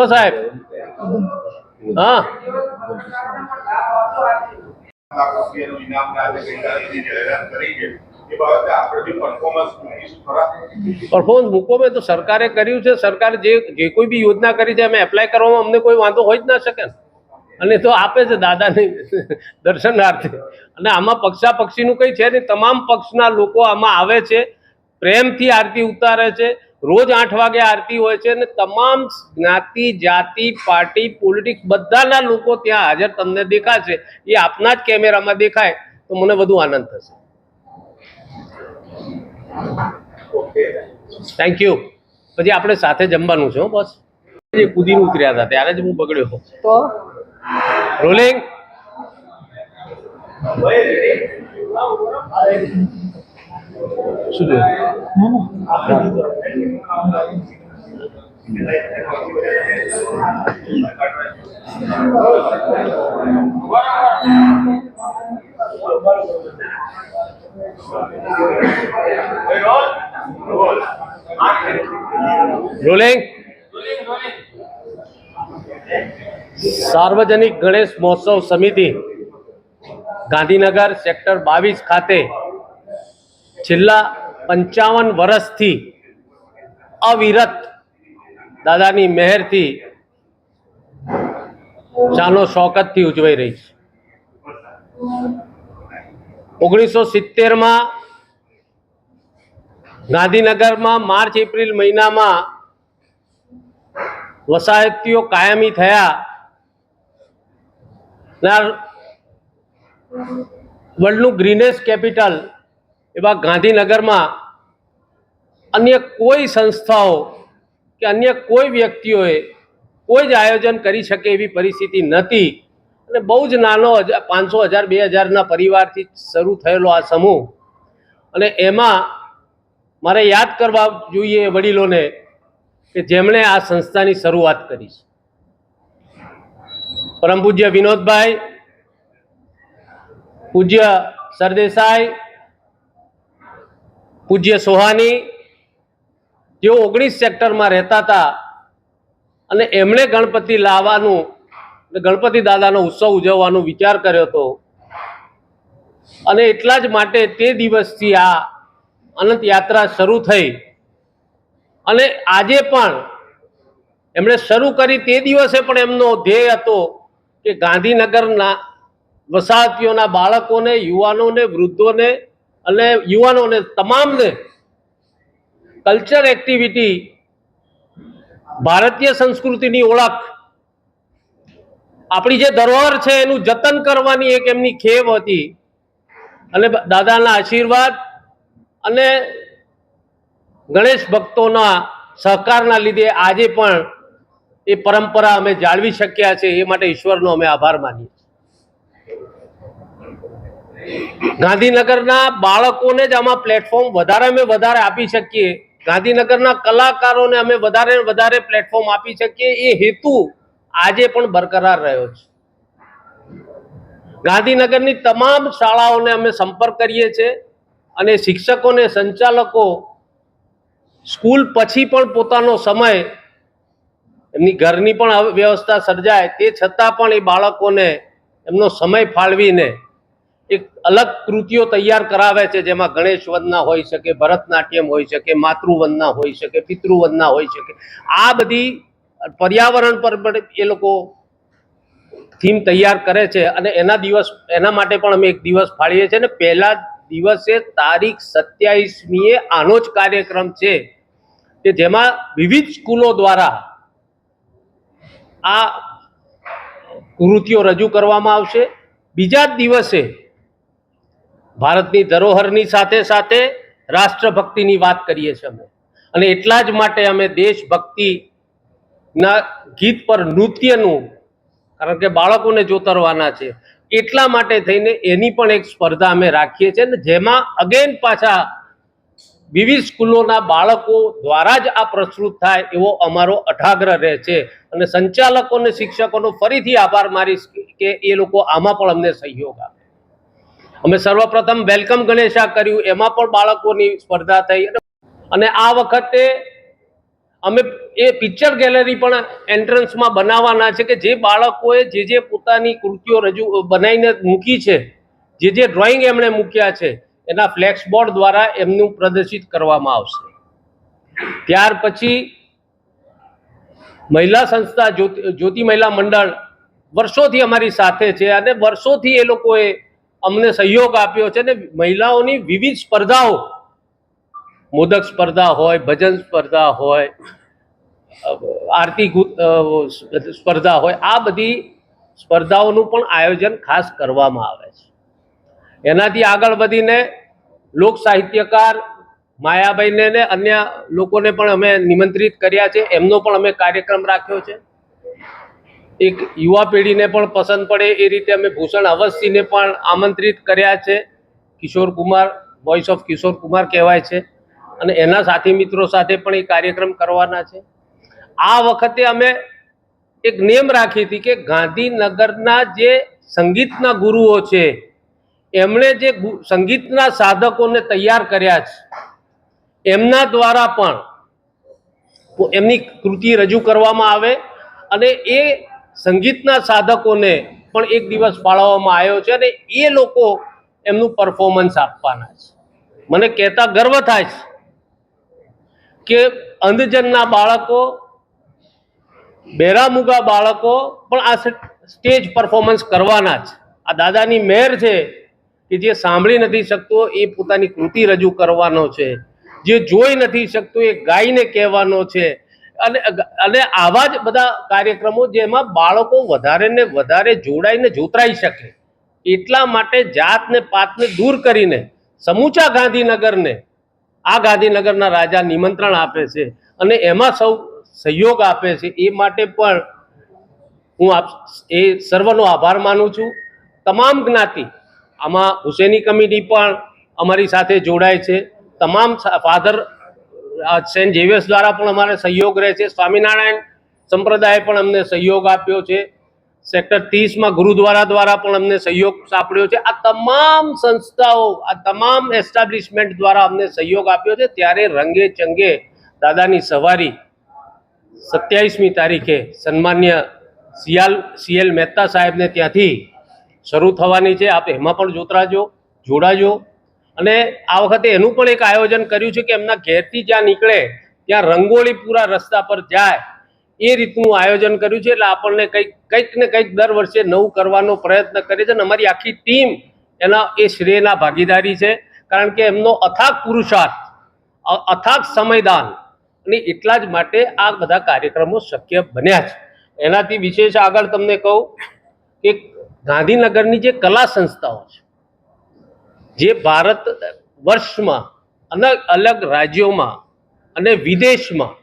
બોલો સાહેબ. હા. પરફોર્મન્સ મૂકીશું મૂકો મેં તો સરકારે કર્યું છે. સરકાર જે જે કોઈ બી યોજના કરી છે, અમે એપ્લાય કરવામાં અમને કોઈ વાંધો હોય જ ના શકે. અને તો આપે છે દાદાને દર્શનાર્થે. અને આમાં પક્ષા પક્ષીનું કંઈ છે નહીં. તમામ પક્ષના લોકો આમાં આવે છે. પ્રેમથી આરતી ઉતારે છે. રોજ આઠ વાગે આરતી હોય છે અને તમામ જ્ઞાતિ જાતિ પાર્ટી પોલિટિક્સ બધાના લોકો ત્યાં હાજર તમને દેખાશે. એ આપના જ કેમેરામાં દેખાય તો મને વધુ આનંદ થશે. થેન્ક યુ પછી આપણે સાથે જમવાનું છે હો બસ જે કુદીને ઉતર્યા હતા ત્યારે જ હું બગડ્યો તો? રોલિંગ શું સાર્વજનિક ગણેશ મહોત્સવ સમિતિ ગાંધીનગર સેક્ટર બાવીસ ખાતે છેલ્લા પંચાવન વર્ષથી અવિરત દાદાની મહેરથી શાનો શોકતથી ઉજવાઈ રહી છે. ઓગણીસો સિત્તેરમાં ગાંધીનગરમાં માર્ચ, એપ્રિલ મહિનામાં વસાહતીઓ કાયમી થયા. વર્લ્ડનું ગ્રીનેસ્ટ કેપિટલ એવા ગાંધીનગરમાં અન્ય કોઈ સંસ્થાઓ કે અન્ય કોઈ વ્યક્તિઓએ કોઈ જ આયોજન કરી શકે એવી પરિસ્થિતિ નહોતી અને બહુ જ નાનો પાંચસો હજાર, બે હજારના પરિવારથી શરૂ થયેલો આ સમૂહ. અને એમાં મારે યાદ કરવા જોઈએ વડીલોને કે જેમણે આ સંસ્થાની શરૂઆત કરી છે. પરમ પૂજ્ય વિનોદભાઈ, પૂજ્ય સરદેસાઈ પૂજ્ય સોહાની જેઓ ઓગણીસ સેક્ટરમાં રહેતા હતા અને એમણે ગણપતિ લાવવાનું ગણપતિ દાદાનો ઉત્સવ ઉજવવાનો વિચાર કર્યો હતો. અને એટલા જ માટે તે દિવસથી આ અનંત યાત્રા શરૂ થઈ. અને આજે પણ એમણે શરૂ કરી તે દિવસે પણ એમનો ધ્યેય હતો કે ગાંધીનગરના વસાહતીઓના બાળકોને, યુવાનોને, વૃદ્ધોને અને યુવાનોને તમામને કલ્ચર એક્ટિવિટી ભારતીય સંસ્કૃતિની ઓળખ, આપણી જે ધરોહર છે એનું જતન કરવાની એક એમની ખેવ હતી. અને દાદાના આશીર્વાદ અને ગણેશ ભક્તોના સહકારના લીધે આજે પણ એ પરંપરા અમે જાળવી શક્યા છે, એ માટે ઈશ્વરનો અમે આભાર માનીએ ગાંધીનગરના બાળકોને જ આમાં પ્લેટફોર્મ વધારે અમે વધારે આપી શકીએ. ગાંધીનગરના કલાકારોને અમે વધારે વધારે પ્લેટફોર્મ આપી શકીએ. એ હેતુ આજે પણ બરકરાર રહ્યો છે. ગાંધીનગરની તમામ શાળાઓને અમે સંપર્ક કરીએ છીએ અને શિક્ષકોને, સંચાલકો સ્કૂલ પછી પણ પોતાનો સમય એમની ઘરની પણ વ્યવસ્થા સર્જાય. તે છતાં પણ એ બાળકોને એમનો સમય ફાળવીને એક અલગ કૃતિઓ તૈયાર કરાવે છે, જેમાં ગણેશ વંદના હોઈ શકે, ભરતનાટ્યમ હોઈ શકે, માતૃવંદના હોઈ શકે, પિતૃવંદના હોઈ શકે. આ બધી પર્યાવરણ પર પણ એ લોકો થીમ તૈયાર કરે છે અને એના દિવસ, એના માટે પણ અમે એક દિવસ ફાળીએ છીએ અને પહેલા દિવસે તારીખ સત્યાવીસમીએ આનો જ કાર્યક્રમ છે કે જેમાં વિવિધ સ્કૂલો દ્વારા આ કૃતિઓ રજૂ કરવામાં આવશે. બીજા જ દિવસે ભારતની ધરોહરની સાથે સાથે રાષ્ટ્રભક્તિની વાત કરીએ છીએ અમે. અને એટલા જ માટે અમે દેશભક્તિના ગીત પર નૃત્યનું, કારણ કે બાળકોને જોતરવાના છે, એટલા માટે થઈને એની પણ એક સ્પર્ધા અમે રાખીએ છીએ. ને જેમાં અગેન પાછા વિવિધ સ્કૂલોના બાળકો દ્વારા જ આ પ્રસ્તુત થાય એવો અમારો અઠાગ્રહ રહે છે. અને સંચાલકો અને શિક્ષકોનો ફરીથી આભાર મારીશ કે એ લોકો આમાં પણ અમને સહયોગ આપે. અમે સર્વપ્રથમ વેલકમ ગણેશા કર્યું. એમાં પણ બાળકોની સ્પર્ધા થઈ. અને આ વખતે અમે એ પિક્ચર ગેલેરી પણ એન્ટ્રન્સમાં બનાવવાના છે કે જે બાળકોએ જે જે પોતાની કૃતિઓ રજૂ બનાવીને મૂકી છે, જે જે ડ્રોઈંગ એમણે મૂક્યા છે, એના ફ્લેક્સ બોર્ડ દ્વારા એમનું પ્રદર્શિત કરવામાં આવશે. ત્યાર પછી મહિલા સંસ્થા જ્યોતિ જ્યોતિ મહિલા મંડળ વર્ષોથી અમારી સાથે છે અને વર્ષોથી એ લોકોએ અમને સહયોગ આપ્યો છે ને મહિલાઓની વિવિધ સ્પર્ધાઓ. મોદક સ્પર્ધા હોય, ભજન સ્પર્ધા હોય આરતી સ્પર્ધા હોય, આ બધી સ્પર્ધાઓનું પણ આયોજન ખાસ કરવામાં આવે છે. એનાથી આગળ વધીને લોક સાહિત્યકાર માયાભાઈને ને અન્ય લોકોને પણ અમે નિમંત્રિત કર્યા છે. એમનો પણ અમે કાર્યક્રમ રાખ્યો છે. એક યુવા પેઢીને પણ પસંદ પડે એ રીતે અમે ભૂષણ અવસ્થીને પણ આમંત્રિત કર્યા છે. કિશોર કુમાર વોઇસ ઓફ કિશોર કુમાર કહેવાય છે. અને એના સાથી મિત્રો સાથે પણ એ કાર્યક્રમ કરવાના છે. આ વખતે અમે એક નેમ રાખી હતી કે ગાંધીનગરના જે સંગીતના ગુરુઓ છે, એમણે જે સંગીતના સાધકોને તૈયાર કર્યા છે, એમના દ્વારા પણ એમની કૃતિ રજૂ કરવામાં આવે. અને એ સંગીતના સાધકોને પણ એક દિવસ ફાળવવામાં આવ્યો છે અને એ લોકો એમનું પરફોર્મન્સ આપવાના છે. મને કહેતા ગર્વ થાય છે કે અંધજનના બાળકો, બેરામુગા બાળકો પણ આ સ્ટેજ પરફોર્મન્સ કરવાના છે. આ દાદાની મહેર છે કે જે સાંભળી નથી શકતો, એ પોતાની કૃતિ રજૂ કરવાનો છે. જે જોઈ નથી શકતો, એ ગાઈને કહેવાનો છે. અને અને આવા જ બધા કાર્યક્રમો જેમાં બાળકો વધારે ને વધારે જોડાઈને જોતરાઈ શકે. એટલા માટે જાત ને પાતને દૂર કરીને સમૂચા ગાંધીનગરને આ ગાંધીનગરના રાજા નિમંત્રણ આપે છે અને એમાં સૌ સહયોગ આપે છે. એ માટે પણ હું આપ, એ સર્વનો આભાર માનું છું. તમામ જ્ઞાતિ, આમાં હુસેની કમિટી પણ અમારી સાથે જોડાય છે. તમામ ફાધર સેન્ટ ઝેવિયર્સ દ્વારા પણ અમારે સહયોગ રહે છે. સ્વામિનારાયણ સંપ્રદાય પણ અમને સહયોગ આપ્યો છે. સેક્ટર ત્રીસમાં ગુરુદ્વારા દ્વારા પણ અમને સહયોગ સાંપડ્યો છે. આ તમામ સંસ્થાઓ, આ તમામ એસ્ટાબ્લિશમેન્ટ દ્વારા અમને સહયોગ આપ્યો છે. ત્યારે રંગે ચંગે દાદાની સવારી સત્યાવીસમી તારીખે સન્માન્ય સિયાલ સીએલ મહેતા સાહેબને ત્યાંથી શરૂ થવાની છે. આપ એમાં પણ જોતરાજો, જોડાજો. અને આ વખતે એનું પણ એક આયોજન કર્યું છે કે એમના ઘેરથી જ્યાં નીકળે, ત્યાં રંગોળી પૂરા રસ્તા પર જાય, એ રીતનું આયોજન કર્યું છે. એટલે આપણને કંઈક કંઈક ને કંઈક દર વર્ષે નવું કરવાનો પ્રયત્ન કરે છે અને અમારી આખી ટીમ એના, એ શ્રેયના ભાગીદારી છે. કારણ કે એમનો અથાગ પુરુષાર્થ અથાગ સમયદાન અને એટલા જ માટે આ બધા કાર્યક્રમો શક્ય બન્યા છે. એનાથી વિશેષ આગળ તમને કહું કે ગાંધીનગરની જે કલા સંસ્થાઓ છે જે ભારત વર્ષમાં અલગ અલગ રાજ્યોમાં અને વિદેશમાં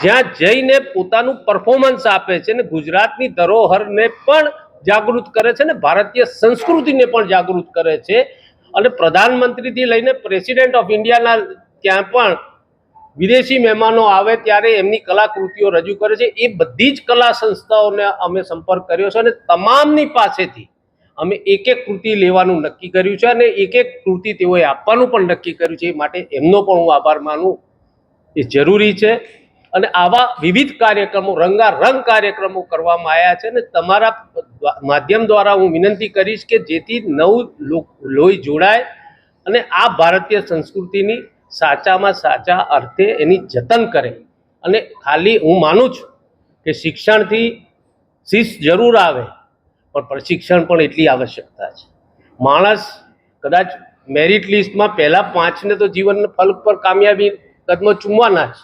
જ્યાં જઈને પોતાનું પરફોર્મન્સ આપે છે ને ગુજરાતની ધરોહરને પણ જાગૃત કરે છે ને ભારતીય સંસ્કૃતિને પણ જાગૃત કરે છે અને પ્રધાનમંત્રીથી લઈને પ્રેસિડેન્ટ ઓફ ઇન્ડિયાના ત્યાં પણ વિદેશી મહેમાનો આવે ત્યારે એમની કલાકૃતિઓ રજૂ કરે છે. એ બધી જ કલા સંસ્થાઓને અમે સંપર્ક કર્યો છે અને તમામની પાસેથી અમે એક એક કૃતિ લેવાનું નક્કી કર્યું છે અને એક એક કૃતિ તેઓએ આપવાનું પણ નક્કી કર્યું છે. એ માટે એમનો પણ હું આભાર માનું. એ જરૂરી છે. અને આવા વિવિધ કાર્યક્રમો, રંગારંગ કાર્યક્રમો કરવામાં આવ્યા છે અને તમારા માધ્યમ દ્વારા હું વિનંતી કરીશ કે જેથી નવું લોહી જોડાય અને આ ભારતીય સંસ્કૃતિની સાચામાં સાચા અર્થે એની જતન કરે. અને ખાલી હું માનું છું કે શિક્ષણથી શિસ્ત જરૂર આવે. પણ પ્રશિક્ષણ પણ એટલી આવશ્યકતા છે. માણસ કદાચ મેરિટ લિસ્ટમાં પહેલાં પાંચને તો જીવનના ફલ પર કામયાબી કદમાં ચૂમવાના છે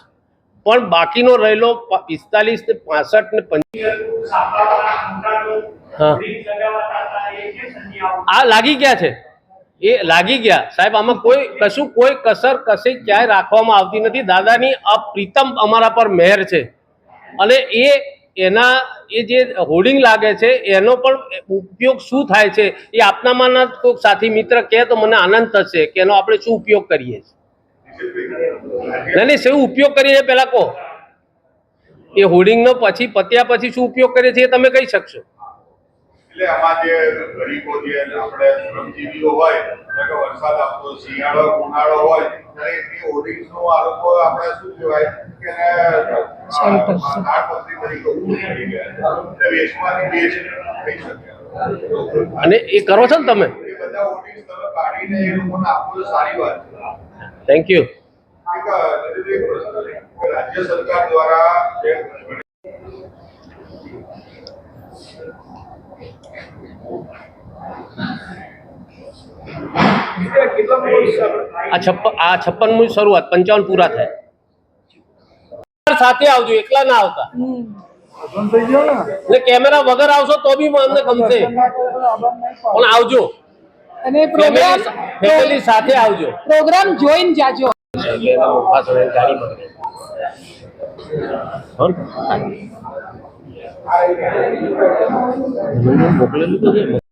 પણ બાકીનો રહેલો પિસ્તાલીસ ને પાસઠ ને. આ લાગી ગયા છે. એ લાગી ગયા. સાહેબ, આમાં કોઈ, કશું કોઈ કસર કશે ક્યાંય રાખવામાં આવતી નથી. દાદાની અપ્રીતમ અમારા પર મહેર છે. અને એ એના એ જે હોર્ડિંગ લાગે છે, એનો પણ ઉપયોગ શું થાય છે, એ આપનામાંના કોઈક સાથી મિત્ર કહે તો મને આનંદ થશે કે એનો આપણે શું ઉપયોગ કરીએ છીએ. નહીં શું ઉપયોગ કરીએ પહેલાં કહો. એ હોર્ડિંગનો પછી પત્યા પછી શું ઉપયોગ કરીએ છીએ એ તમે કહી શકશો. એટલે આમાં જે ગરીબો જે આપણે શ્રમજીવીઓ હોય એટલે કે વરસાદ આવતો શિયાળો ઉનાળો હોય ત્યારે એની ઓડિટનો આ લોકો આપણે શું કહેવાય કે એને તરીકે ઉભું કરી ગયા એટલે વેચવાની વેચ થઈ શકે અને એ કરો છો ને તમે? એ બધા ઓડિટ તમે કાઢીને એ લોકોને આપો સારી વાત છે. થેન્ક યુ રાજ્ય સરકાર દ્વારા આ છપ્પન આ છપ્પનમું શરૂઆત પંચાવન પૂરા થાય. સાથે આવજો એકલા ના આવતા. એટલે કેમેરા વગર આવશો તો બી અમને ગમશે. પણ આવજો. અને પ્રોગ્રામ ફેમિલી સાથે આવજો. પ્રોગ્રામ જોઈન જાજો. મોકલેલું તો